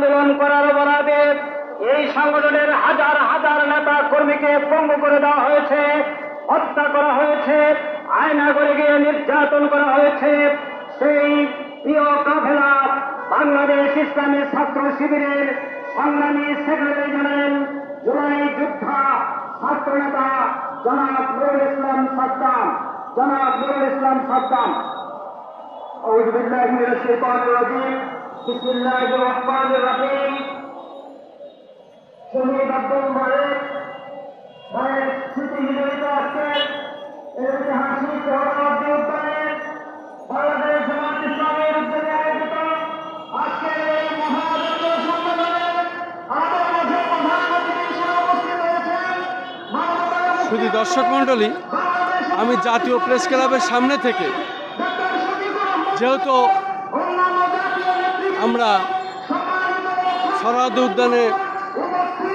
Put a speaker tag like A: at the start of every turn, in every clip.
A: আন্দোলন করার বরাদে এই সংগঠনের হাজার হাজার নেতা কর্মীকে পঙ্গু করে দেওয়া হয়েছে হত্যা করা হয়েছে আয়না করে গিয়ে নির্যাতন করা হয়েছে সেই প্রিয় কাফেলা বাংলাদেশ ইসলামী ছাত্র শিবিরের সংগ্রামী সেক্রেটারি জেনারেল জুলাই যোদ্ধা ছাত্র নেতা জনাব নুরুল ইসলাম সাদ্দাম জনাব নুরুল ইসলাম সাদ্দাম أعوذ بالله من الشيطان الرجيم بسم الله الرحمن الرحيم শহীদ আব্দুল মালিক ভাইয়ের স্মৃতি বিজড়িত আজকে এই ঐতিহাসিক সহরাব্দী উদ্যানে বাংলাদেশ জামাত ইসলামের উদ্যোগে আয়োজিত আজকের এই মহাযজ্ঞ সম্মেলনে আমাদের মাঝে প্রধান অতিথি হিসেবে উপস্থিত হয়েছেন মানবতার
B: শুধু দর্শক মণ্ডলী আমি জাতীয় প্রেস ক্লাবের সামনে থেকে যেহেতু আমরা সরহাদ উদ্যানে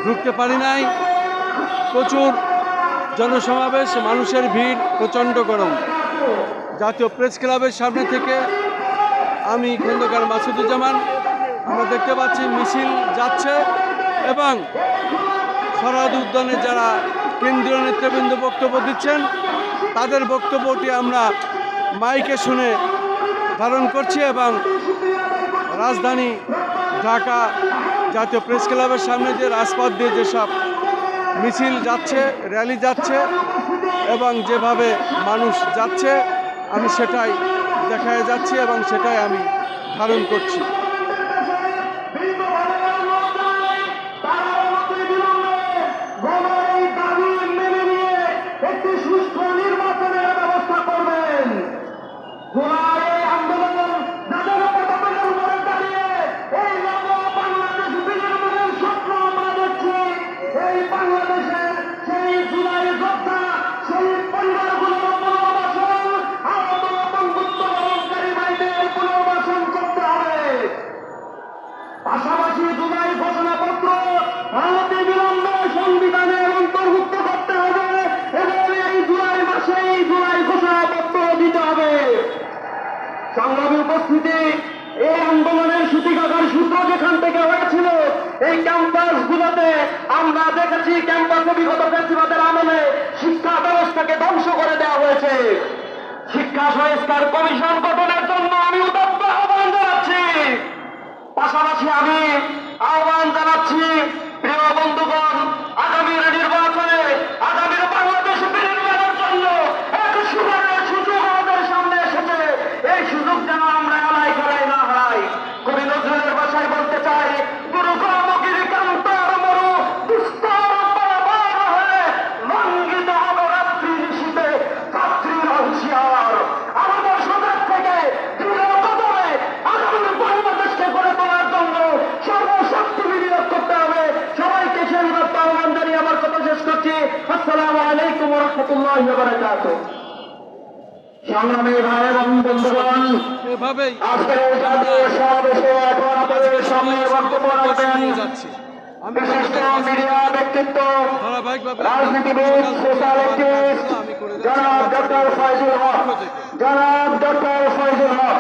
B: ঢুকতে পারি নাই। প্রচুর জনসমাবেশ, মানুষের ভিড়, প্রচণ্ড গরম। জাতীয় প্রেস ক্লাবের সামনে থেকে আমি খন্দকার মাসুদুজ্জামান, আমরা দেখতে পাচ্ছি মিছিল যাচ্ছে এবং সরহাদ উদ্যানে যারা কেন্দ্রীয় নেতৃবৃন্দ বক্তব্য দিচ্ছেন, তাদের বক্তব্যটি আমরা মাইকে শুনে ধারণ করছি এবং রাজধানী ঢাকা জাতীয় প্রেস ক্লাবের সামনে যে রাজপথ দিয়ে যেসব মিছিল যাচ্ছে, র্যালি যাচ্ছে এবং যেভাবে মানুষ যাচ্ছে, আমি সেটাই দেখায় যাচ্ছি এবং সেটাই আমি ধারণ করছি।
A: সংগ্রামী উপস্থিতি, এই আন্দোলনের সূতিকাগার সূত্র যেখান থেকে হয়েছিল, এই ক্যাম্পাস গুলোতে আমরা দেখেছি ক্যাম্পাসে বিগত ফেসিবাদের আমলে শিক্ষা ব্যবস্থাকে ধ্বংস করে দেওয়া হয়েছে। শিক্ষা সংস্কার কমিশন গঠনের জন্য আমি উদত্ত আহ্বান জানাচ্ছি। পাশাপাশি আমি আহ্বান জানাচ্ছি রহমতুল্লাহ বারাকাতুহ। সংগ্রামী ভাই এবং বন্ধুগণ আজকের এই জাতীয় সমাবেশে এখন আপনাদের সামনে বক্তব্য রাখবেন বিশিষ্ট মিডিয়া ব্যক্তিত্ব রাজনীতিবিদ সোশ্যাল অ্যাক্টিভিস্ট
B: আমি করে যাচ্ছি।
A: জনাব ডক্টর ফয়জুল হক। জনাব ডক্টর ফয়জুল হক।